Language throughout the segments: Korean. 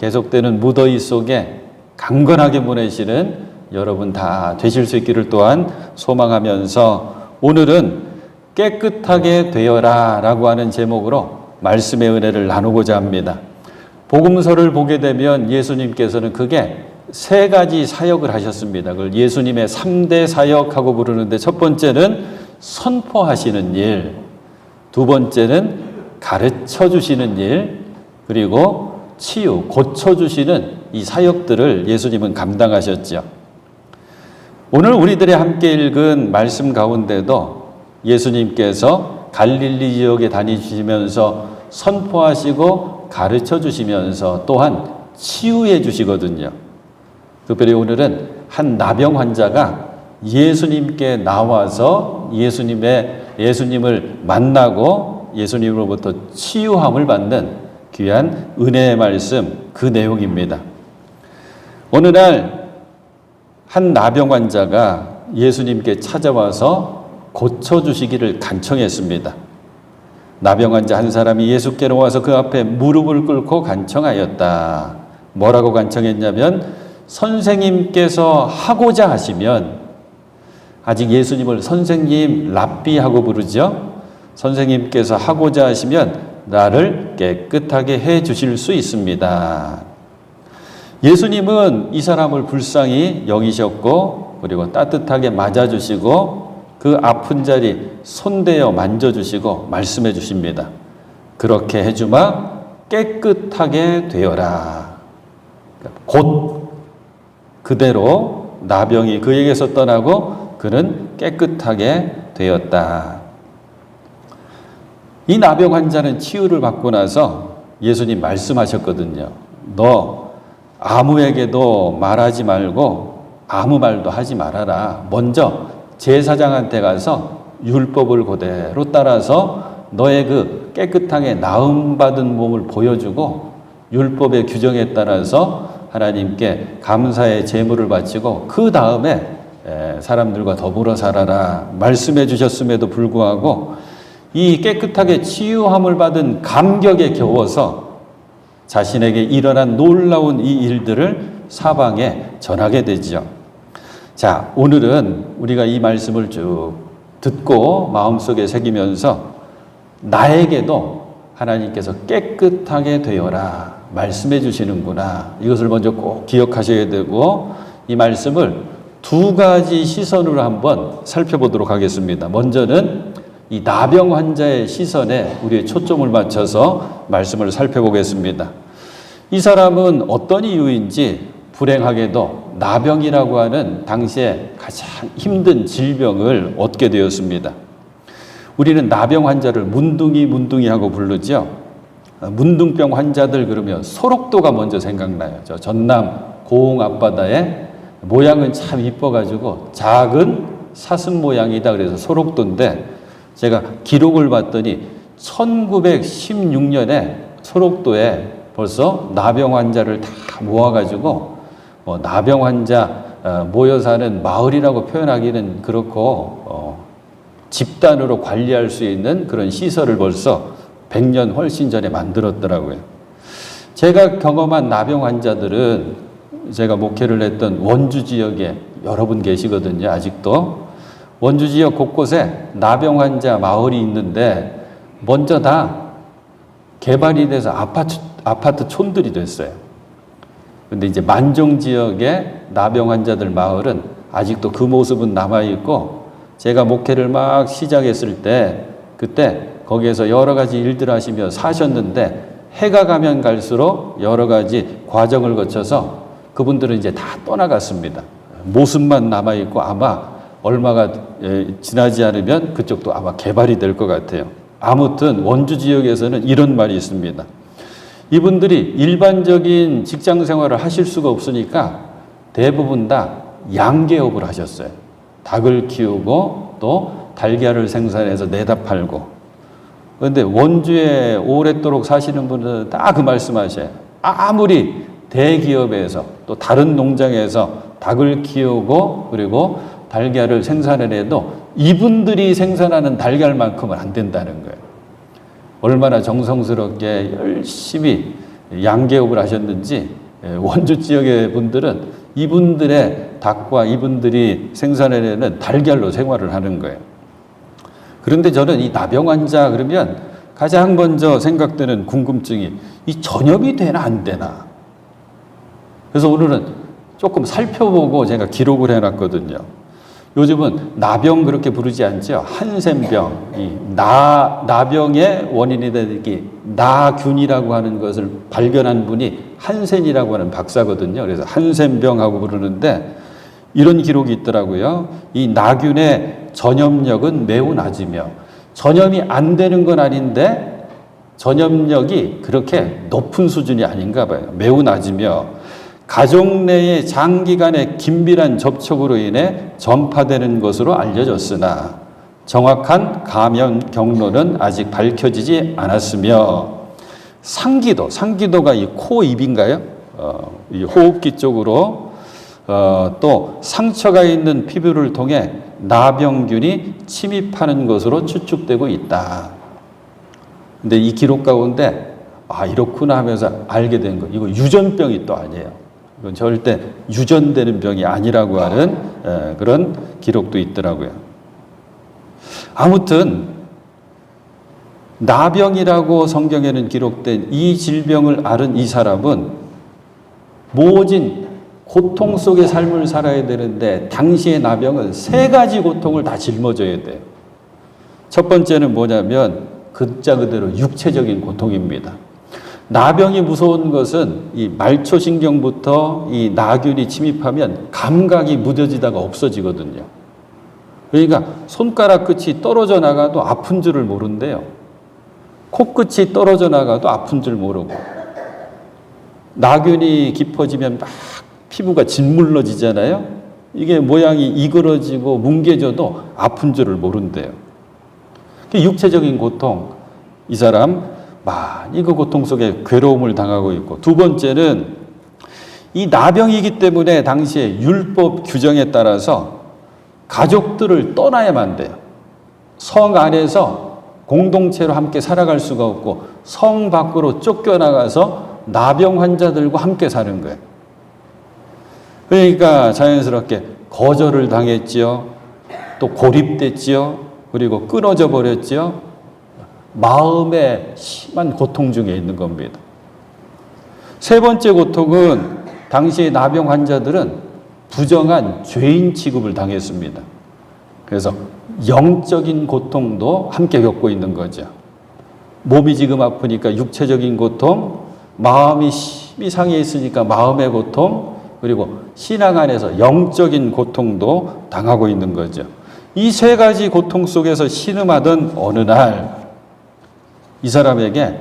계속되는 무더위 속에 강건하게 보내시는 여러분 다 되실 수 있기를 또한 소망하면서 오늘은 깨끗하게 되어라 라고 하는 제목으로 말씀의 은혜를 나누고자 합니다. 복음서를 보게 되면 예수님께서는 그게 세 가지 사역을 하셨습니다. 그걸 예수님의 3대 사역하고 부르는데 첫 번째는 선포하시는 일, 두 번째는 가르쳐 주시는 일, 그리고 치유, 고쳐 주시는 이 사역들을 예수님은 감당하셨죠. 오늘 우리들이 함께 읽은 말씀 가운데도 예수님께서 갈릴리 지역에 다니시면서 선포하시고 가르쳐 주시면서 또한 치유해 주시거든요. 특별히 오늘은 한 나병 환자가 예수님께 나와서 예수님의 예수님을 만나고 예수님으로부터 치유함을 받는 귀한 은혜의 말씀 그 내용입니다. 어느 날 한 나병 환자가 예수님께 찾아와서 고쳐 주시기를 간청했습니다. 나병 환자 한 사람이 예수께로 와서 그 앞에 무릎을 꿇고 간청하였다. 뭐라고 간청했냐면 선생님께서 하고자 하시면 아직 예수님을 선생님 랍비 하고 부르죠. 선생님께서 하고자 하시면 나를 깨끗하게 해 주실 수 있습니다. 예수님은 이 사람을 불쌍히 여기셨고 그리고 따뜻하게 맞아 주시고 그 아픈 자리 손대어 만져 주시고 말씀해 주십니다. 그렇게 해 주마 깨끗하게 되어라. 곧 그대로 나병이 그에게서 떠나고 그는 깨끗하게 되었다. 이 나병 환자는 치유를 받고 나서 예수님 말씀하셨거든요. 너 아무에게도 말하지 말고 아무 말도 하지 말아라. 먼저 제사장한테 가서 율법을 그대로 따라서 너의 그 깨끗하게 나음받은 몸을 보여주고 율법의 규정에 따라서 하나님께 감사의 제물을 바치고 그 다음에 사람들과 더불어 살아라 말씀해 주셨음에도 불구하고 이 깨끗하게 치유함을 받은 감격에 겨워서 자신에게 일어난 놀라운 이 일들을 사방에 전하게 되죠. 자, 오늘은 우리가 이 말씀을 쭉 듣고 마음속에 새기면서 나에게도 하나님께서 깨끗하게 되어라 말씀해 주시는구나. 이것을 먼저 꼭 기억하셔야 되고 이 말씀을 두 가지 시선으로 한번 살펴보도록 하겠습니다. 먼저는 이 나병 환자의 시선에 우리의 초점을 맞춰서 말씀을 살펴보겠습니다. 이 사람은 어떤 이유인지 불행하게도 나병이라고 하는 당시에 가장 힘든 질병을 얻게 되었습니다. 우리는 나병 환자를 문둥이 문둥이 하고 부르죠. 문둥병 환자들 그러면 소록도가 먼저 생각나요. 저 전남 고흥 앞바다에 모양은 참 이뻐가지고 작은 사슴 모양이다 그래서 소록도인데 제가 기록을 봤더니 1916년에 소록도에 벌써 나병 환자를 다 모아가지고 뭐 나병 환자 모여 사는 마을이라고 표현하기는 그렇고 어 집단으로 관리할 수 있는 그런 시설을 벌써 100년 훨씬 전에 만들었더라고요. 제가 경험한 나병 환자들은 제가 목회를 했던 원주 지역에 여러 분 계시거든요. 아직도 원주 지역 곳곳에 나병 환자 마을이 있는데 먼저 다 개발이 돼서 아파트 아파트 촌들이 됐어요. 근데 이제 만종 지역의 나병 환자들 마을은 아직도 그 모습은 남아 있고 제가 목회를 막 시작했을 때 그때 거기에서 여러 가지 일들 하시며 사셨는데 해가 가면 갈수록 여러 가지 과정을 거쳐서 그분들은 이제 다 떠나갔습니다. 모습만 남아 있고 아마 얼마가 지나지 않으면 그쪽도 아마 개발이 될 것 같아요. 아무튼 원주 지역에서는 이런 말이 있습니다. 이분들이 일반적인 직장 생활을 하실 수가 없으니까 대부분 다 양계업을 하셨어요. 닭을 키우고 또 달걀을 생산해서 내다 팔고. 그런데 원주에 오랫도록 사시는 분들은 다 그 말씀하셔요. 아무리 대기업에서 또 다른 농장에서 닭을 키우고 그리고 달걀을 생산을 해도 이분들이 생산하는 달걀만큼은 안 된다는 거예요. 얼마나 정성스럽게 열심히 양계업을 하셨는지 예, 원주 지역의 분들은 이분들의 닭과 이분들이 생산해내는 달걀로 생활을 하는 거예요. 그런데 저는 이 나병 환자 그러면 가장 먼저 생각되는 궁금증이 이 전염이 되나 안 되나. 그래서 오늘은 조금 살펴보고 제가 기록을 해놨거든요. 요즘은 나병 그렇게 부르지 않죠. 한센병, 이 나, 나병의 원인이 되기 나균이라고 하는 것을 발견한 분이 한센이라고 하는 박사거든요. 그래서 한센병하고 부르는데 이런 기록이 있더라고요. 이 나균의 전염력은 매우 낮으며 전염이 안 되는 건 아닌데 전염력이 그렇게 높은 수준이 아닌가 봐요. 매우 낮으며 가족 내의 장기간의 긴밀한 접촉으로 인해 전파되는 것으로 알려졌으나 정확한 감염 경로는 아직 밝혀지지 않았으며 상기도, 상기도가 이 코 입인가요? 어, 이 호흡기 쪽으로 어, 또 상처가 있는 피부를 통해 나병균이 침입하는 것으로 추측되고 있다. 근데 이 기록 가운데 아 이렇구나 하면서 알게 된 거. 이거 유전병이 또 아니에요. 이건 절대 유전되는 병이 아니라고 하는 에, 그런 기록도 있더라고요. 아무튼 나병이라고 성경에는 기록된 이 질병을 앓은 이 사람은 모진 고통 속의 삶을 살아야 되는데 당시의 나병은 세 가지 고통을 다 짊어져야 돼요. 첫 번째는 뭐냐면 글자 그대로 육체적인 고통입니다. 나병이 무서운 것은 이 말초신경부터 이 나균이 침입하면 감각이 무뎌지다가 없어지거든요. 그러니까 손가락 끝이 떨어져 나가도 아픈 줄을 모른대요. 코끝이 떨어져 나가도 아픈 줄 모르고. 나균이 깊어지면 막 피부가 짓물러지잖아요. 이게 모양이 이그러지고 뭉개져도 아픈 줄을 모른대요. 육체적인 고통, 이 사람 많이 그 고통 속에 괴로움을 당하고 있고 두 번째는 이 나병이기 때문에 당시에 율법 규정에 따라서 가족들을 떠나야만 돼요. 성 안에서 공동체로 함께 살아갈 수가 없고 성 밖으로 쫓겨나가서 나병 환자들과 함께 사는 거예요. 그러니까 자연스럽게 거절을 당했지요. 또 고립됐지요. 그리고 끊어져 버렸지요. 마음의 심한 고통 중에 있는 겁니다. 세 번째 고통은 당시 나병 환자들은 부정한 죄인 취급을 당했습니다. 그래서 영적인 고통도 함께 겪고 있는 거죠. 몸이 지금 아프니까 육체적인 고통, 마음이 심히 상해 있으니까 마음의 고통, 그리고 신앙 안에서 영적인 고통도 당하고 있는 거죠. 이 세 가지 고통 속에서 신음하던 어느 날, 이 사람에게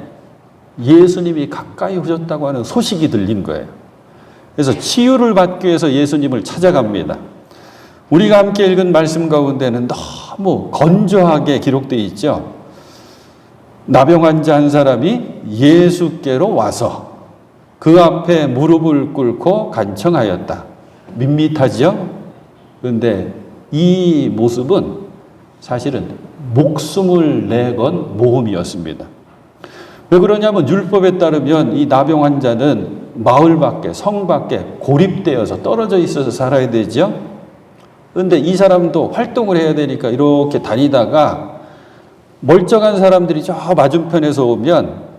예수님이 가까이 오셨다고 하는 소식이 들린 거예요. 그래서 치유를 받기 위해서 예수님을 찾아갑니다. 우리가 함께 읽은 말씀 가운데는 너무 건조하게 기록되어 있죠. 나병 환자 한 사람이 예수께로 와서 그 앞에 무릎을 꿇고 간청하였다. 밋밋하지요? 그런데 이 모습은 사실은 목숨을 내건 모험이었습니다. 왜 그러냐면 율법에 따르면 이 나병 환자는 마을 밖에 성 밖에 고립되어서 떨어져 있어서 살아야 되죠. 그런데 이 사람도 활동을 해야 되니까 이렇게 다니다가 멀쩡한 사람들이 저 맞은편에서 오면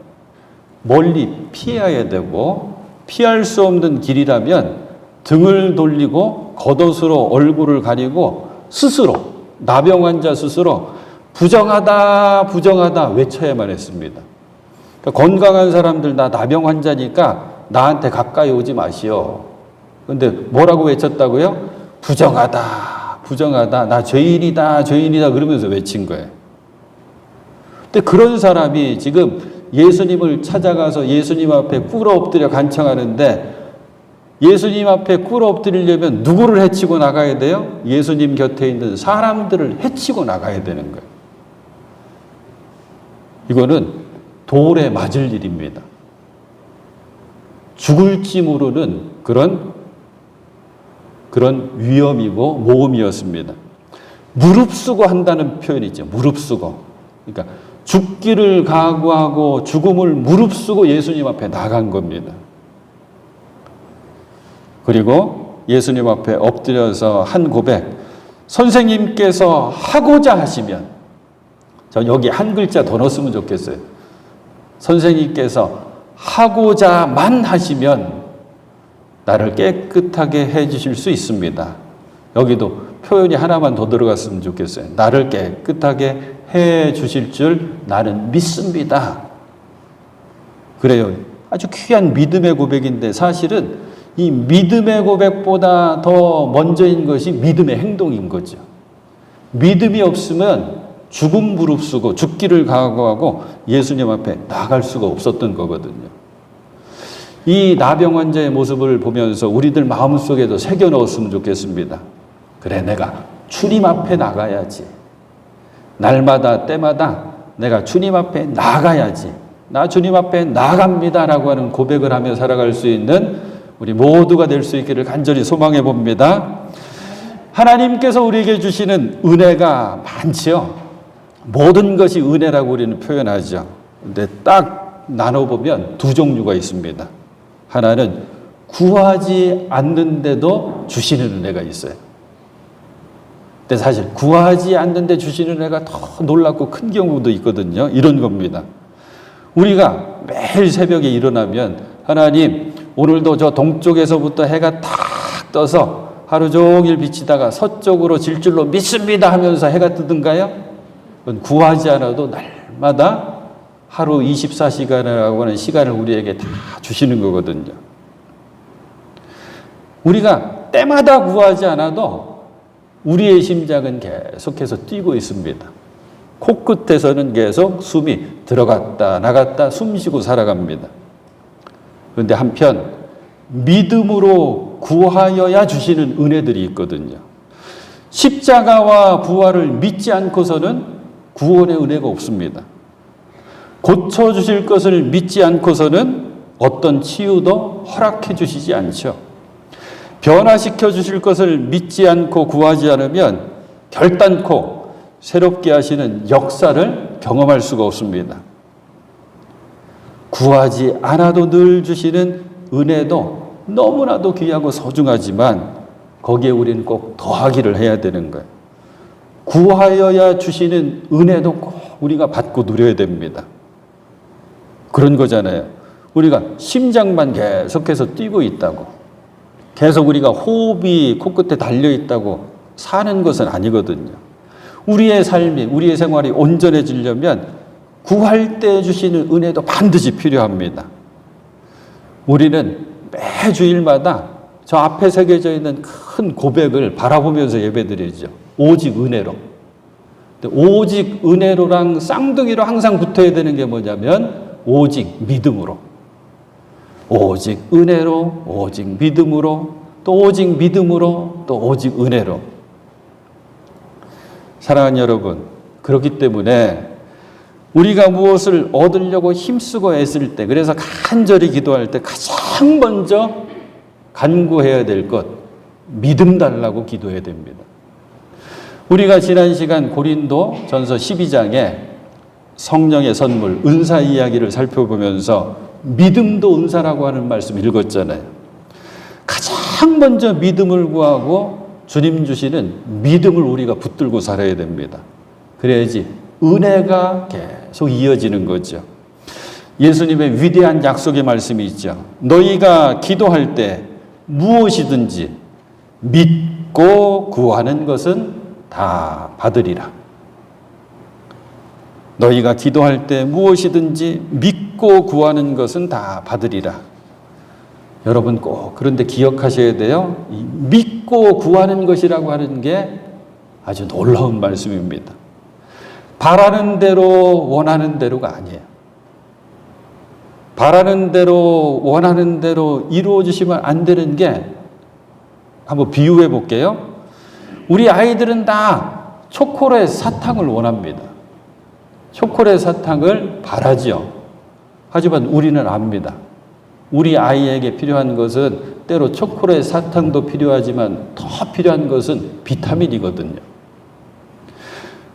멀리 피해야 되고 피할 수 없는 길이라면 등을 돌리고 겉옷으로 얼굴을 가리고 스스로 나병 환자 스스로 부정하다 부정하다 외쳐야만 했습니다. 그러니까 건강한 사람들 나 나병 환자니까 나한테 가까이 오지 마시오. 근데 뭐라고 외쳤다고요? 부정하다 부정하다 나 죄인이다 죄인이다 그러면서 외친 거예요. 근데 그런 사람이 지금 예수님을 찾아가서 예수님 앞에 꿇어 엎드려 간청하는데 예수님 앞에 꿇어 엎드리려면 누구를 해치고 나가야 돼요? 예수님 곁에 있는 사람들을 해치고 나가야 되는 거예요. 이거는 돌에 맞을 일입니다. 죽을지 모르는 그런 그런 위험이고 모험이었습니다. 무릅쓰고 한다는 표현이 있죠. 무릅쓰고. 그러니까 죽기를 각오하고 죽음을 무릅쓰고 예수님 앞에 나간 겁니다. 그리고 예수님 앞에 엎드려서 한 고백, 선생님께서 하고자 하시면, 저 여기 한 글자 더 넣었으면 좋겠어요. 선생님께서 하고자만 하시면 나를 깨끗하게 해 주실 수 있습니다. 여기도 표현이 하나만 더 들어갔으면 좋겠어요. 나를 깨끗하게 해 주실 줄 나는 믿습니다. 그래요. 아주 귀한 믿음의 고백인데 사실은 이 믿음의 고백보다 더 먼저인 것이 믿음의 행동인 거죠. 믿음이 없으면 죽음 무릅쓰고 죽기를 각오하고 예수님 앞에 나갈 수가 없었던 거거든요. 이 나병 환자의 모습을 보면서 우리들 마음속에도 새겨 넣었으면 좋겠습니다. 그래, 내가 주님 앞에 나가야지. 날마다 때마다 내가 주님 앞에 나가야지. 나 주님 앞에 나갑니다라고 하는 고백을 하며 살아갈 수 있는 우리 모두가 될 수 있기를 간절히 소망해 봅니다. 하나님께서 우리에게 주시는 은혜가 많지요. 모든 것이 은혜라고 우리는 표현하죠. 근데 딱 나눠보면 두 종류가 있습니다. 하나는 구하지 않는데도 주시는 은혜가 있어요. 근데 사실 구하지 않는데 주시는 은혜가 더 놀랍고 큰 경우도 있거든요. 이런 겁니다. 우리가 매일 새벽에 일어나면 하나님 오늘도 저 동쪽에서부터 해가 탁 떠서 하루 종일 비치다가 서쪽으로 질 줄로 믿습니다 하면서 해가 뜨든가요? 구하지 않아도 날마다 하루 24시간이라고 하는 시간을 우리에게 다 주시는 거거든요. 우리가 때마다 구하지 않아도 우리의 심장은 계속해서 뛰고 있습니다. 코끝에서는 계속 숨이 들어갔다 나갔다 숨 쉬고 살아갑니다. 그런데 한편 믿음으로 구하여야 주시는 은혜들이 있거든요. 십자가와 부활을 믿지 않고서는 구원의 은혜가 없습니다. 고쳐 주실 것을 믿지 않고서는 어떤 치유도 허락해 주시지 않죠. 변화시켜 주실 것을 믿지 않고 구하지 않으면 결단코 새롭게 하시는 역사를 경험할 수가 없습니다. 구하지 않아도 늘 주시는 은혜도 너무나도 귀하고 소중하지만 거기에 우리는 꼭 더하기를 해야 되는 거예요. 구하여야 주시는 은혜도 꼭 우리가 받고 누려야 됩니다. 그런 거잖아요. 우리가 심장만 계속해서 뛰고 있다고. 계속 우리가 호흡이 코끝에 달려 있다고 사는 것은 아니거든요. 우리의 삶이, 우리의 생활이 온전해지려면 구할 때 주시는 은혜도 반드시 필요합니다. 우리는 매 주일마다 저 앞에 새겨져 있는 큰 고백을 바라보면서 예배드리죠. 오직 은혜로. 오직 은혜로랑 쌍둥이로 항상 붙어야 되는 게 뭐냐면 오직 믿음으로. 오직 은혜로, 오직 믿음으로, 또 오직 믿음으로, 또 오직 은혜로. 사랑하는 여러분, 그렇기 때문에 우리가 무엇을 얻으려고 힘쓰고 애쓸 때, 그래서 간절히 기도할 때 가장 먼저 간구해야 될 것, 믿음 달라고 기도해야 됩니다. 우리가 지난 시간 고린도 전서 12장에 성령의 선물, 은사 이야기를 살펴보면서 믿음도 은사라고 하는 말씀 읽었잖아요. 가장 먼저 믿음을 구하고 주님 주시는 믿음을 우리가 붙들고 살아야 됩니다. 그래야지 은혜가 계속 이어지는 거죠. 예수님의 위대한 약속의 말씀이 있죠. 너희가 기도할 때 무엇이든지 믿고 구하는 것은 다 받으리라. 너희가 기도할 때 무엇이든지 믿고 구하는 것은 다 받으리라. 여러분 꼭 그런데 기억하셔야 돼요. 믿고 구하는 것이라고 하는 게 아주 놀라운 말씀입니다. 바라는 대로 원하는 대로가 아니에요. 바라는 대로 원하는 대로 이루어지시면 안 되는 게 한번 비유해 볼게요. 우리 아이들은 다 초콜릿 사탕을 원합니다. 초콜릿 사탕을 바라지요. 하지만 우리는 압니다. 우리 아이에게 필요한 것은 때로 초콜릿 사탕도 필요하지만 더 필요한 것은 비타민이거든요.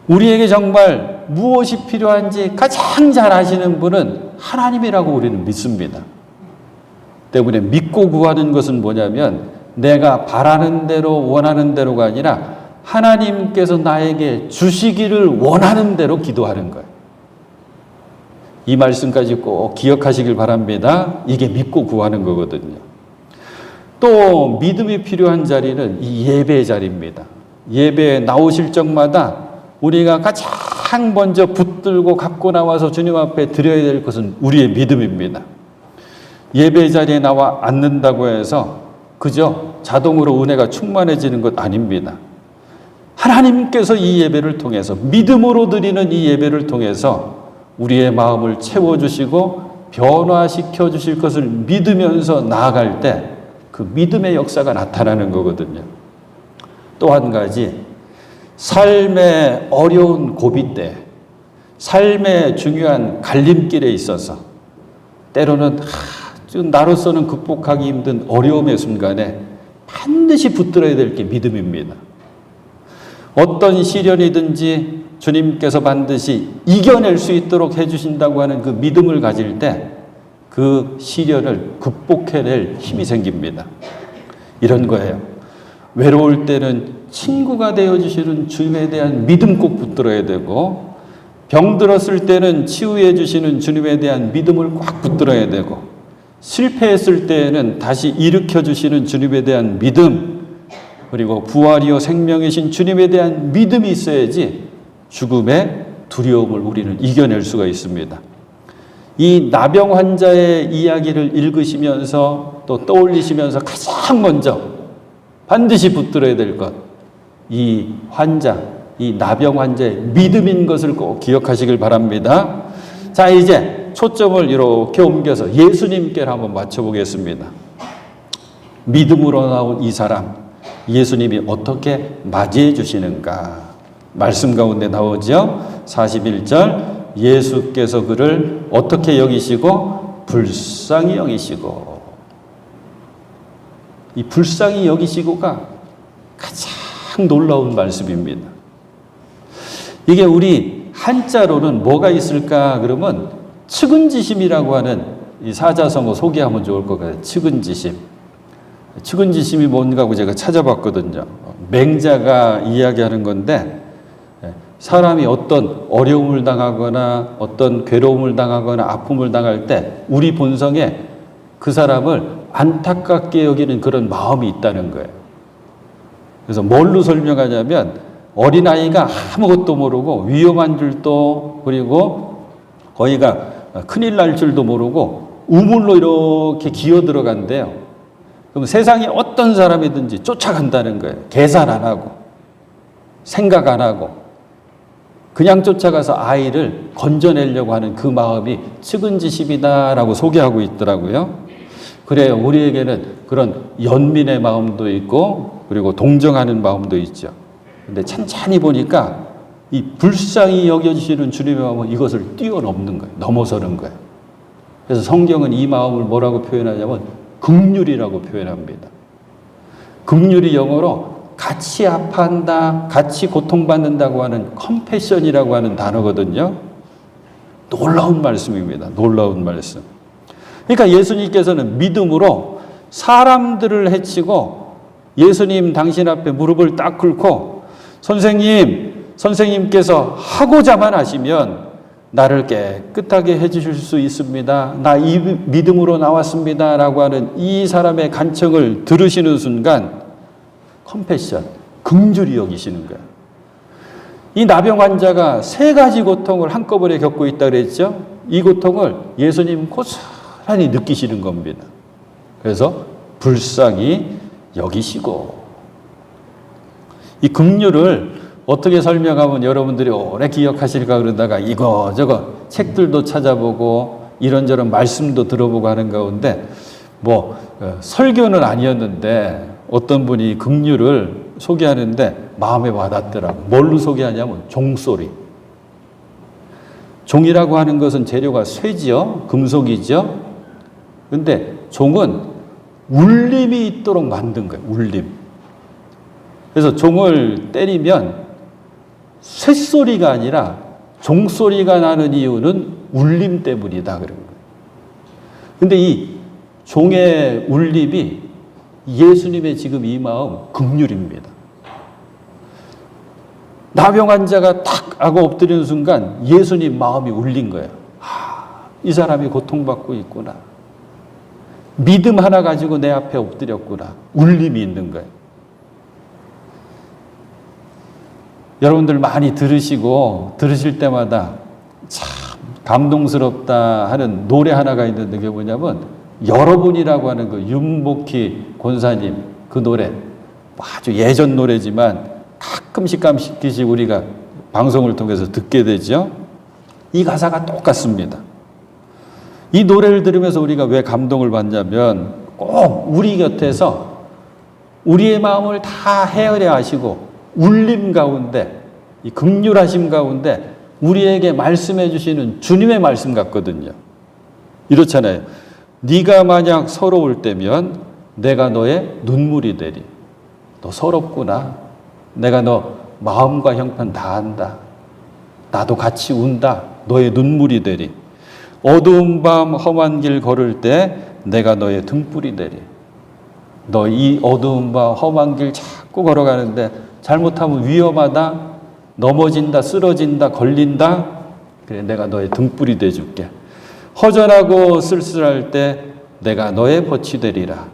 우리에게 정말 무엇이 필요한지 가장 잘 아시는 분은 하나님이라고 우리는 믿습니다. 때문에 믿고 구하는 것은 뭐냐면 내가 바라는 대로 원하는 대로가 아니라 하나님께서 나에게 주시기를 원하는 대로 기도하는 거예요. 이 말씀까지 꼭 기억하시길 바랍니다. 이게 믿고 구하는 거거든요. 또 믿음이 필요한 자리는 이 예배 자리입니다. 예배에 나오실 적마다 우리가 가장 먼저 붙들고 갖고 나와서 주님 앞에 드려야 될 것은 우리의 믿음입니다. 예배 자리에 나와 앉는다고 해서 그저 자동으로 은혜가 충만해지는 것 아닙니다. 하나님께서 이 예배를 통해서 믿음으로 드리는 이 예배를 통해서 우리의 마음을 채워주시고 변화시켜 주실 것을 믿으면서 나아갈 때 그 믿음의 역사가 나타나는 거거든요. 또 한 가지, 삶의 어려운 고비 때, 삶의 중요한 갈림길에 있어서 때로는 하, 나로서는 극복하기 힘든 어려움의 순간에 반드시 붙들어야 될 게 믿음입니다. 어떤 시련이든지 주님께서 반드시 이겨낼 수 있도록 해주신다고 하는 그 믿음을 가질 때 그 시련을 극복해낼 힘이 생깁니다. 이런 거예요. 외로울 때는 친구가 되어주시는 주님에 대한 믿음 꼭 붙들어야 되고 병들었을 때는 치유해 주시는 주님에 대한 믿음을 꽉 붙들어야 되고 실패했을 때에는 다시 일으켜 주시는 주님에 대한 믿음 그리고 부활이요 생명이신 주님에 대한 믿음이 있어야지 죽음의 두려움을 우리는 이겨낼 수가 있습니다. 이 나병 환자의 이야기를 읽으시면서 또 떠올리시면서 가장 먼저 반드시 붙들어야 될 것, 이 환자, 이 나병 환자의 믿음인 것을 꼭 기억하시길 바랍니다. 자, 이제 초점을 이렇게 옮겨서 예수님께 한번 맞춰보겠습니다. 믿음으로 나온 이 사람, 예수님이 어떻게 맞이해 주시는가? 말씀 가운데 나오죠? 41절, 예수께서 그를 어떻게 여기시고 불쌍히 여기시고 이 불쌍히 여기시고가 가장 놀라운 말씀입니다. 이게 우리 한자로는 뭐가 있을까 그러면 측은지심이라고 하는 이 사자성어 소개하면 좋을 것 같아요. 측은지심. 측은지심이 뭔가 제가 찾아봤거든요. 맹자가 이야기하는 건데 사람이 어떤 어려움을 당하거나 어떤 괴로움을 당하거나 아픔을 당할 때 우리 본성에 그 사람을 안타깝게 여기는 그런 마음이 있다는 거예요. 그래서 뭘로 설명하냐면 어린아이가 아무것도 모르고 위험한 줄도 그리고 거기가 큰일 날 줄도 모르고 우물로 이렇게 기어 들어간대요. 그럼 세상에 어떤 사람이든지 쫓아간다는 거예요. 계산 안 하고 생각 안 하고 그냥 쫓아가서 아이를 건져내려고 하는 그 마음이 측은지심이다라고 소개하고 있더라고요. 그래요. 우리에게는 그런 연민의 마음도 있고 그리고 동정하는 마음도 있죠. 근데 찬찬히 보니까 이 불쌍히 여겨주시는 주님의 마음은 이것을 뛰어넘는 거예요. 넘어서는 거예요. 그래서 성경은 이 마음을 뭐라고 표현하냐면 극률이라고 표현합니다. 극률이 영어로 같이 아파한다, 같이 고통받는다고 하는 컴패션이라고 하는 단어거든요. 놀라운 말씀입니다. 놀라운 말씀. 그러니까 예수님께서는 믿음으로 사람들을 해치고 예수님 당신 앞에 무릎을 딱 꿇고 선생님, 선생님께서 하고자만 하시면 나를 깨끗하게 해주실 수 있습니다. 나 이 믿음으로 나왔습니다. 라고 하는 이 사람의 간청을 들으시는 순간 컴패션, 긍휼히 여기시는 거야. 이 나병 환자가 세 가지 고통을 한꺼번에 겪고 있다 그랬죠? 이 고통을 예수님 고스란히 느끼시는 겁니다. 그래서 불쌍히 여기시고 이 긍휼을 어떻게 설명하면 여러분들이 오래 기억하실까 그러다가 이거저거 책들도 찾아보고 이런저런 말씀도 들어보고 하는 가운데 뭐 어, 설교는 아니었는데 어떤 분이 긍휼을 소개하는데 마음에 와닿더라고. 뭘로 소개하냐면 종소리. 종이라고 하는 것은 재료가 쇠지요, 금속이죠. 근데 종은 울림이 있도록 만든 거예요. 울림. 그래서 종을 때리면 쇳소리가 아니라 종소리가 나는 이유는 울림 때문이다 그런 거예요. 근데 이 종의 울림이 예수님의 지금 이 마음 극률입니다. 나병 환자가 탁 하고 엎드리는 순간 예수님 마음이 울린 거예요. 아, 이 사람이 고통받고 있구나. 믿음 하나 가지고 내 앞에 엎드렸구나. 울림이 있는 거예요. 여러분들 많이 들으시고 들으실 때마다 참 감동스럽다 하는 노래 하나가 있는데 그게 뭐냐면 여러분이라고 하는 그 윤복희 권사님 그 노래 아주 예전 노래지만 가끔씩 가끔씩 우리가 방송을 통해서 듣게 되죠. 이 가사가 똑같습니다. 이 노래를 들으면서 우리가 왜 감동을 받냐면 꼭 우리 곁에서 우리의 마음을 다 헤아려 하시고 울림 가운데 이 극률하심 가운데 우리에게 말씀해 주시는 주님의 말씀 같거든요. 이렇잖아요. 네가 만약 서러울 때면 내가 너의 눈물이 되리. 너 서럽구나. 내가 너 마음과 형편 다 안다. 나도 같이 운다. 너의 눈물이 되리. 어두운 밤 험한 길 걸을 때 내가 너의 등불이 되리. 너 이 어두운 밤 험한 길 자꾸 걸어가는데 잘못하면 위험하다. 넘어진다, 쓰러진다, 걸린다. 그래, 내가 너의 등불이 돼줄게. 허전하고 쓸쓸할 때 내가 너의 벗이 되리라.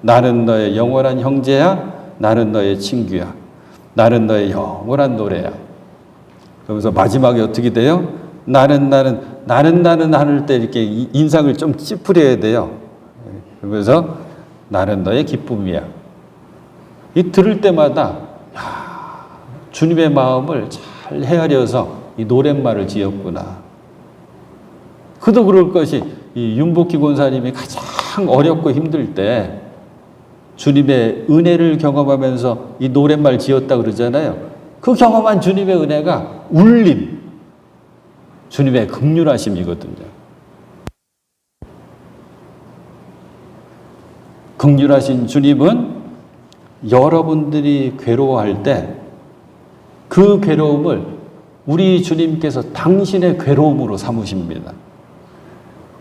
나는 너의 영원한 형제야. 나는 너의 친구야. 나는 너의 영원한 노래야. 그러면서 마지막에 어떻게 돼요? 나는 나는 나는 나는 하늘 때 이렇게 인상을 좀 찌푸려야 돼요. 그러면서 나는 너의 기쁨이야. 이 들을 때마다 야, 주님의 마음을 잘 헤아려서 이 노랫말을 지었구나. 그도 그럴 것이 이 윤복희 권사님이 가장 어렵고 힘들 때 주님의 은혜를 경험하면서 이 노랫말 지었다 그러잖아요. 그 경험한 주님의 은혜가 울림, 주님의 극률하심이거든요. 극률하신 주님은 여러분들이 괴로워할 때 그 괴로움을 우리 주님께서 당신의 괴로움으로 삼으십니다.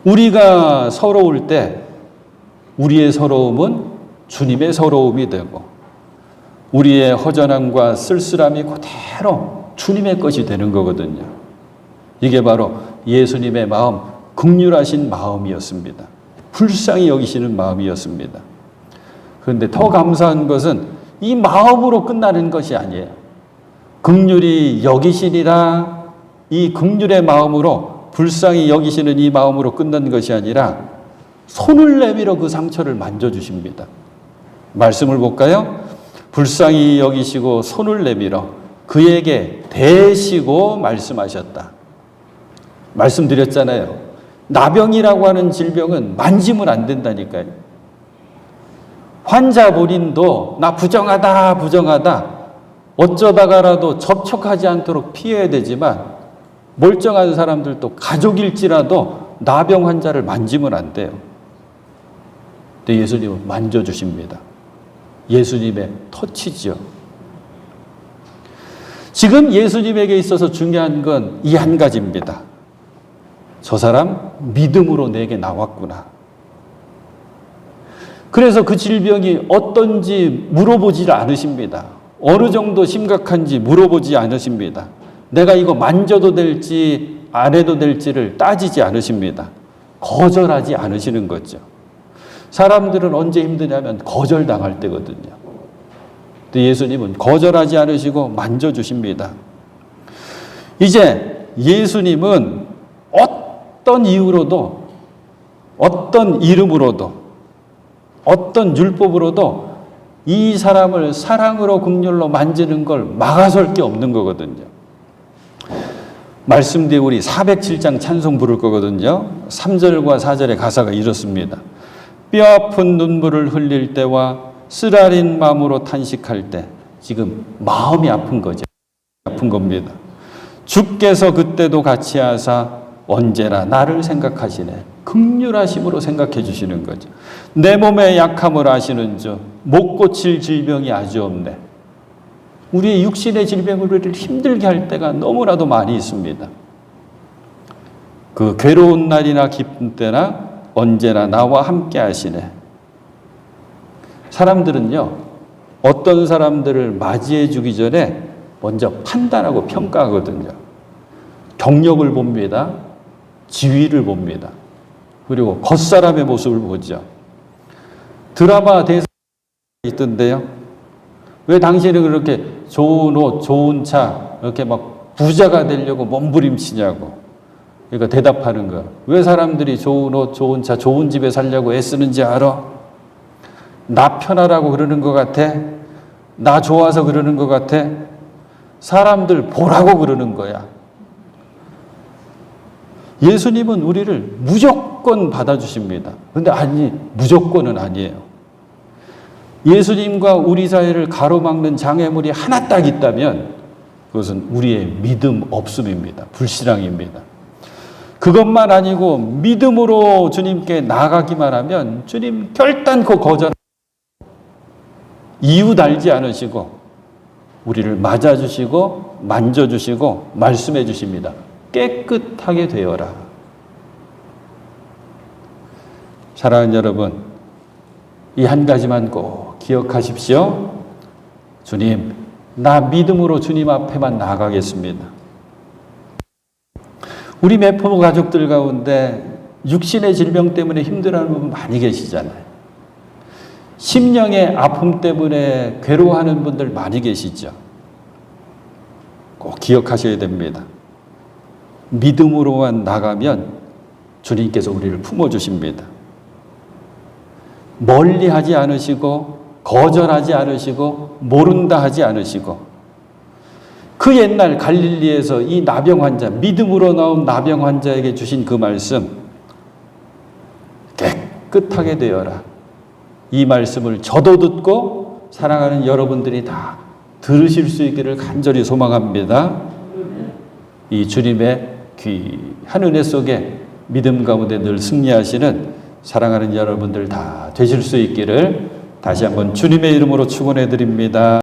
우리가 서러울 때 우리의 서러움은 주님의 서러움이 되고 우리의 허전함과 쓸쓸함이 그대로 주님의 것이 되는 거거든요. 이게 바로 예수님의 마음, 극률하신 마음이었습니다. 불쌍히 여기시는 마음이었습니다. 그런데 더 감사한 것은 이 마음으로 끝나는 것이 아니에요. 극률이 여기시니라 이 극률의 마음으로 불쌍히 여기시는 이 마음으로 끝난 것이 아니라 손을 내밀어 그 상처를 만져주십니다. 말씀을 볼까요? 불쌍히 여기시고 손을 내밀어 그에게 대시고 말씀하셨다. 말씀드렸잖아요. 나병이라고 하는 질병은 만지면 안 된다니까요. 환자 본인도 나 부정하다, 부정하다. 어쩌다가라도 접촉하지 않도록 피해야 되지만 멀쩡한 사람들도 가족일지라도 나병 환자를 만지면 안 돼요. 근데 예수님은 만져주십니다. 예수님의 터치죠. 지금 예수님에게 있어서 중요한 건 이 한 가지입니다. 저 사람 믿음으로 내게 나왔구나. 그래서 그 질병이 어떤지 물어보질 않으십니다. 어느 정도 심각한지 물어보지 않으십니다. 내가 이거 만져도 될지 안 해도 될지를 따지지 않으십니다. 거절하지 않으시는 거죠. 사람들은 언제 힘드냐면 거절당할 때거든요. 근데 예수님은 거절하지 않으시고 만져주십니다. 이제 예수님은 어떤 이유로도 어떤 이름으로도 어떤 율법으로도 이 사람을 사랑으로 극렬로 만지는 걸 막아설 게 없는 거거든요. 말씀 뒤에 우리 407장 찬송 부를 거거든요. 3절과 4절의 가사가 이렇습니다. 뼈 아픈 눈물을 흘릴 때와 쓰라린 마음으로 탄식할 때 지금 마음이 아픈 거죠. 아픈 겁니다. 주께서 그때도 같이 하사 언제나 나를 생각하시네. 극률하심으로 생각해 주시는 거죠. 내 몸의 약함을 아시는 줄, 못 고칠 질병이 아주 없네. 우리의 육신의 질병을 우리를 힘들게 할 때가 너무나도 많이 있습니다. 그 괴로운 날이나 기쁜 때나 언제나 나와 함께 하시네. 사람들은요, 어떤 사람들을 맞이해 주기 전에 먼저 판단하고 평가하거든요. 경력을 봅니다. 지위를 봅니다. 그리고 겉사람의 모습을 보죠. 드라마 대사 있던데요. 왜 당신은 그렇게 좋은 옷, 좋은 차, 이렇게 막 부자가 되려고 몸부림치냐고. 그러니까 대답하는 거. 왜 사람들이 좋은 옷, 좋은 차, 좋은 집에 살려고 애쓰는지 알아? 나 편하라고 그러는 것 같아? 나 좋아서 그러는 것 같아? 사람들 보라고 그러는 거야. 예수님은 우리를 무조건 받아주십니다. 근데 아니, 무조건은 아니에요. 예수님과 우리 사이를 가로막는 장애물이 하나 딱 있다면 그것은 우리의 믿음 없음입니다. 불신앙입니다. 그것만 아니고 믿음으로 주님께 나가기만 하면 주님 결단코 거절 이유 달지 않으시고 우리를 맞아주시고 만져주시고 말씀해 주십니다. 깨끗하게 되어라. 사랑하는 여러분, 이 한 가지만 꼭 기억하십시오. 주님, 나 믿음으로 주님 앞에만 나가겠습니다. 우리 매포 가족들 가운데 육신의 질병 때문에 힘들어하는 분 많이 계시잖아요. 심령의 아픔 때문에 괴로워하는 분들 많이 계시죠. 꼭 기억하셔야 됩니다. 믿음으로만 나가면 주님께서 우리를 품어주십니다. 멀리 하지 않으시고, 거절하지 않으시고, 모른다 하지 않으시고, 그 옛날 갈릴리에서 이 나병 환자, 믿음으로 나온 나병 환자에게 주신 그 말씀, 깨끗하게 되어라. 이 말씀을 저도 듣고 사랑하는 여러분들이 다 들으실 수 있기를 간절히 소망합니다. 이 주님의 귀한 은혜 속에 믿음 가운데 늘 승리하시는 사랑하는 여러분들 다 되실 수 있기를 다시 한번 주님의 이름으로 축원해 드립니다.